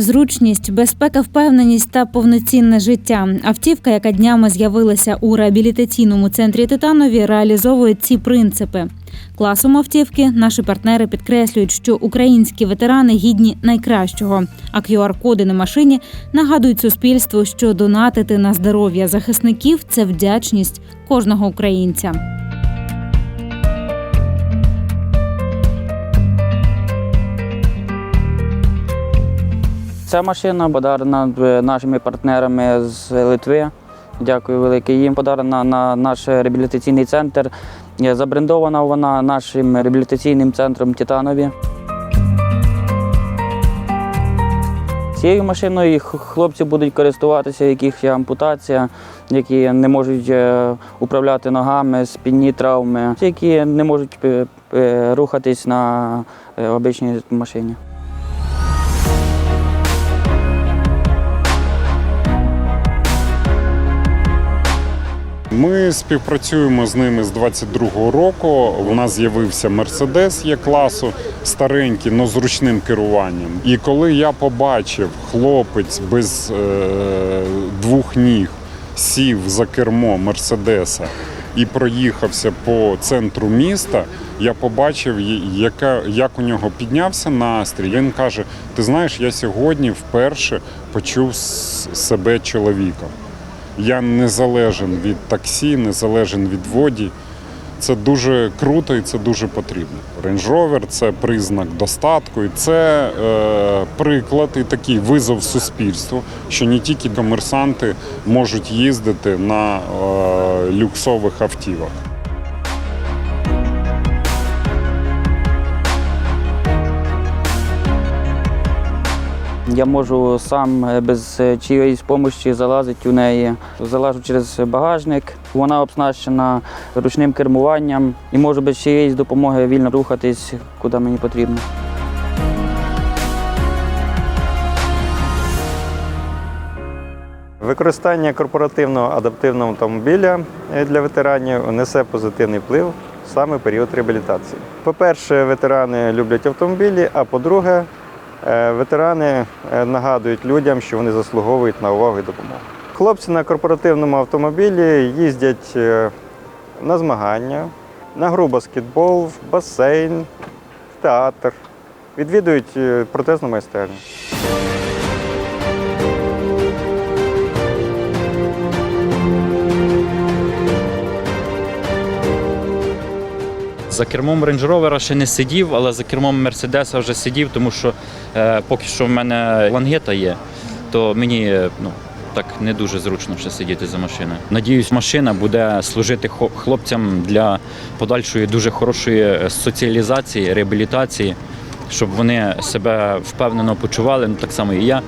Зручність, безпека, впевненість та повноцінне життя. Автівка, яка днями з'явилася у реабілітаційному центрі Титанові, реалізовує ці принципи. Класом автівки наші партнери підкреслюють, що українські ветерани гідні найкращого. А QR-коди на машині нагадують суспільству, що донатити на здоров'я захисників це вдячність кожного українця. Ця машина подарена е, нашими партнерами з Литви. Дякую велике їм. Подарена на наш реабілітаційний центр. Е, Забрендована вона нашим реабілітаційним центром Титанові. Цією машиною хлопці будуть користуватися, яких є ампутація, які не можуть е, управляти ногами, спінні травми, які не можуть рухатись на обичній машині. Ми співпрацюємо з ними з 22-го року. У нас з'явився Мерседес є класу, старенький, але зручним керуванням. І коли я побачив хлопець без е, двох ніг сів за кермо Мерседеса і проїхався по центру міста, я побачив, яка, як у нього піднявся настрій. Він каже: Ти знаєш, я сьогодні вперше почув себе чоловіком. Я не залежен від таксі, не залежен від воді. Це дуже круто і це дуже потрібно. Range Rover – це признак достатку, і це е, приклад і такий визов суспільству, що не тільки комерсанти можуть їздити на е, люксових автівах. Я можу сам е, без е, чиєїсь допомоги залазити у неї. Залажу через багажник. Вона обснащена ручним кермуванням і можу без чиєїсь допомоги вільно рухатись, куди мені потрібно. Використання корпоративного адаптивного автомобіля е, для ветеранів несе позитивний вплив саме період реабілітації. По-перше, ветерани люблять автомобілі, а по-друге, ветерани е, нагадують людям, що вони заслуговують на увагу і допомогу. Хлопці на корпоративному автомобілі їздять е, на змагання, на гру баскетбол, басейн, в театр, відвідують е, протезну майстерню. За кермом Range Rover ще не сидів, але за кермом Мерседеса вже сидів, тому що е, поки що в мене лангета є, то мені е, ну, так не дуже зручно ще сидіти за машиною. Надіюсь, машина буде служити хлопцям для подальшої дуже хорошої е, соціалізації, реабілітації, щоб вони себе впевнено почували, ну так само і я.